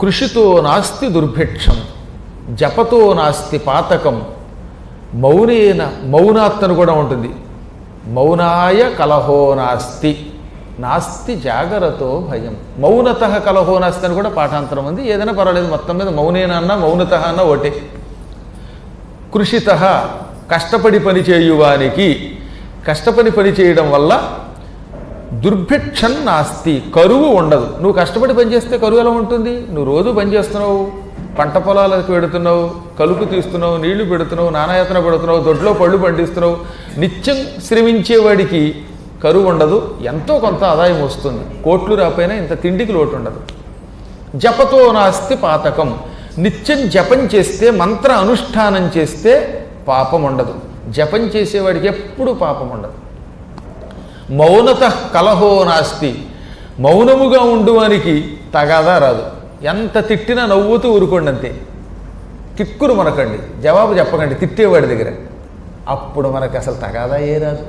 కృషితో నాస్తి దుర్భిక్షం జపతో నాస్తి పాతకం. మౌనేన మౌనాత్తను కూడా ఉంటుంది. మౌనాయ కలహో నాస్తి నాస్తి జాగరతో భయం. మౌనత కలహో నాస్తి అని కూడా పాఠాంతరం ఉంది. ఏదైనా పర్వాలేదు మొత్తం మీద మౌనేన అన్న మౌనత అన్న ఒకటే కృషిత కష్టపడి పని చేయువానికి కష్టపడి పని చేయడం వల్ల దుర్భిక్షం నాస్తి కరువు ఉండదు. నువ్వు కష్టపడి పనిచేస్తే కరువు ఎలా ఉంటుంది? నువ్వు రోజు పనిచేస్తున్నావు పంట పొలాలకు పెడుతున్నావు కలుపు తీస్తున్నావు నీళ్ళు పెడుతున్నావు నానాయతన పెడుతున్నావు దొడ్లో పళ్ళు పండిస్తున్నావు. నిత్యం శ్రమించేవాడికి కరువు ఉండదు ఎంతో కొంత ఆదాయం వస్తుంది. కోట్లు రాపోయినా ఇంత తిండికి లోటు ఉండదు. జపతో నాస్తి పాతకం. నిత్యం జపం చేస్తే మంత్ర అనుష్ఠానం చేస్తే పాపం ఉండదు. జపం చేసేవాడికి ఎప్పుడు పాపం ఉండదు. మౌనత కలహో నాస్తి. మౌనముగా ఉండువానికి తగాదా రాదు. ఎంత తిట్టినా నవ్వుతూ ఊరుకోండి అంతే కిక్కురు మనకండి. జవాబు చెప్పకండి తిట్టేవాడి దగ్గర. అప్పుడు మనకు అసలు తగాదా ఏ రాదు.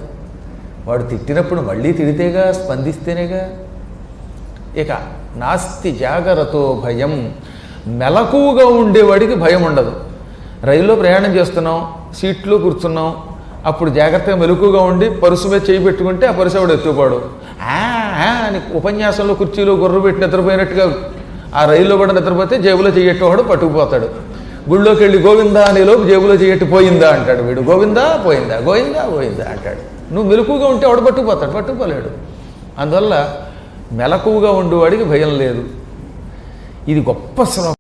వాడు తిట్టినప్పుడు మళ్ళీ తిడితేగా స్పందిస్తేనేగా. ఇక నాస్తి జాగరతో భయం. మెలకువగా ఉండేవాడికి భయం ఉండదు. రైల్లో ప్రయాణం చేస్తున్నాం సీట్లో కూర్చున్నాం అప్పుడు జాగ్రత్తగా మెలకుగా ఉండి పరుసు మీద చేయి పెట్టుకుంటే ఆ పరుసవాడు ఎత్తుపాడు ఆ అని ఉపన్యాసంలో కుర్చీలో గుర్రు పెట్టి నిద్రపోయినట్టుగా ఆ రైల్లో కూడా నిద్రపోతే జేబులో చెయ్యట్టేవాడు పట్టుకుపోతాడు. గుళ్ళోకి వెళ్ళి గోవిందా అనేలోపు జేబులో చెయ్యట్టు పోయిందా అంటాడు వీడు. గోవిందా పోయిందా? గోవిందా పోయిందా అంటాడు. నువ్వు మెలకుగా ఉంటే వాడు పట్టుకుపోతాడు? పట్టుకుపోలేడు. అందువల్ల మెలకువగా ఉండేవాడికి భయం లేదు. ఇది గొప్ప శ్లోకం